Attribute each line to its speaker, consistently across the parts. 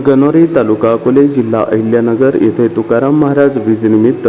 Speaker 1: गणोरी तालुका अकोले जिल्हा अहिल्यानगर येथे तुकाराम महाराज बीजनिमित्त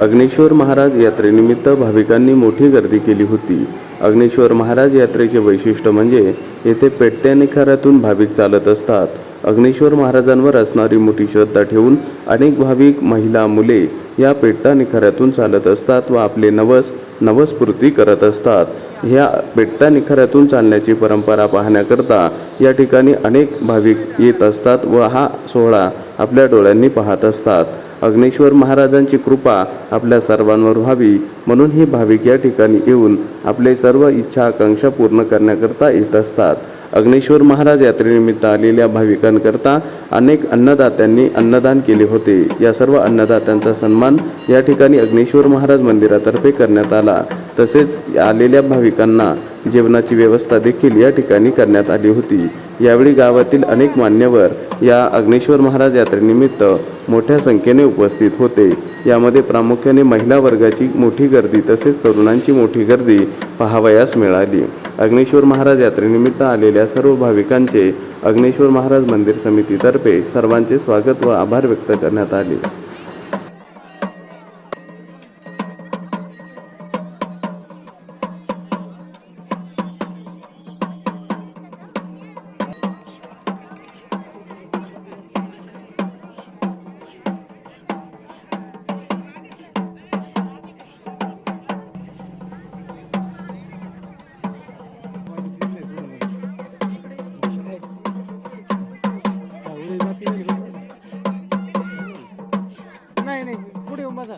Speaker 1: अग्नेश्वर महाराज यात्रेनिमित्त भाविकांनी मोठी गर्दी केली होती. अग्नेश्वर महाराज यात्रेचे वैशिष्ट्य म्हणजे येथे पेट्या निखाऱ्यातून भाविक चालत असतात. अग्नेश्वर महाराजांवर असणारी मोठी श्रद्धा ठेवून अनेक भाविक महिला मुले या पेटता निखाऱ्यातून चालत असतात व आपले नवस नवस्फूर्ती करत असतात. ह्या पेटता निखाऱ्यातून चालण्याची परंपरा पाहण्याकरता या ठिकाणी अनेक भाविक येत असतात व हा सोहळा आपल्या डोळ्यांनी पाहत असतात. अग्नेश्वर महाराजांची कृपा आपल्या सर्वांवर व्हावी म्हणून हे भाविक या ठिकाणी येऊन आपले सर्व इच्छा आकांक्षा पूर्ण करण्याकरता येत असतात. अग्नेश्वर महाराज यात्रेनिमित्त आलेल्या भाविकांकरता अनेक अन्नदात्यांनी अन्नदान केले होते. या सर्व अन्नदात्यांचा सन्मान या ठिकाणी अग्नेश्वर महाराज मंदिरातर्फे करण्यात आला. तसेच आलेल्या भाविकांना जेवणाची व्यवस्था देखील या ठिकाणी करण्यात आली होती. यावेळी गावातील अनेक मान्यवर या अग्नेश्वर महाराज यात्रेनिमित्त मोठ्या संख्येने उपस्थित होते. यामध्ये प्रामुख्याने महिला वर्गाची मोठी गर्दी तसेच तरुणांची मोठी गर्दी पाहावयास मिळाली. अग्नेश्वर महाराज यात्रेनिमित्त आलेल्या सर्व भाविकांचे अग्नेश्वर महाराज मंदिर समितीतर्फे सर्वांचे स्वागत व आभार व्यक्त करण्यात आले.
Speaker 2: Kırılmaz.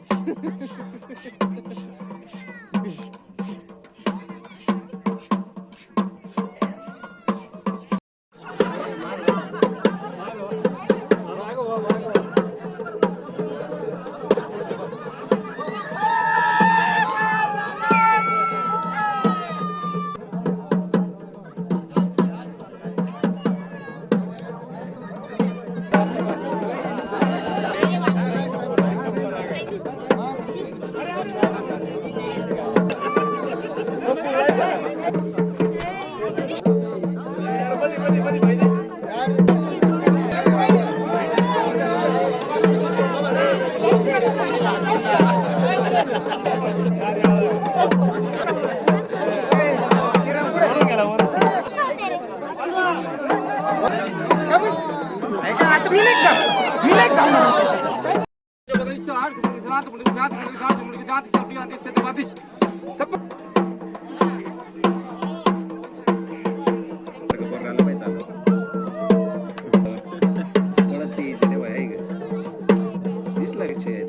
Speaker 2: Dislike it,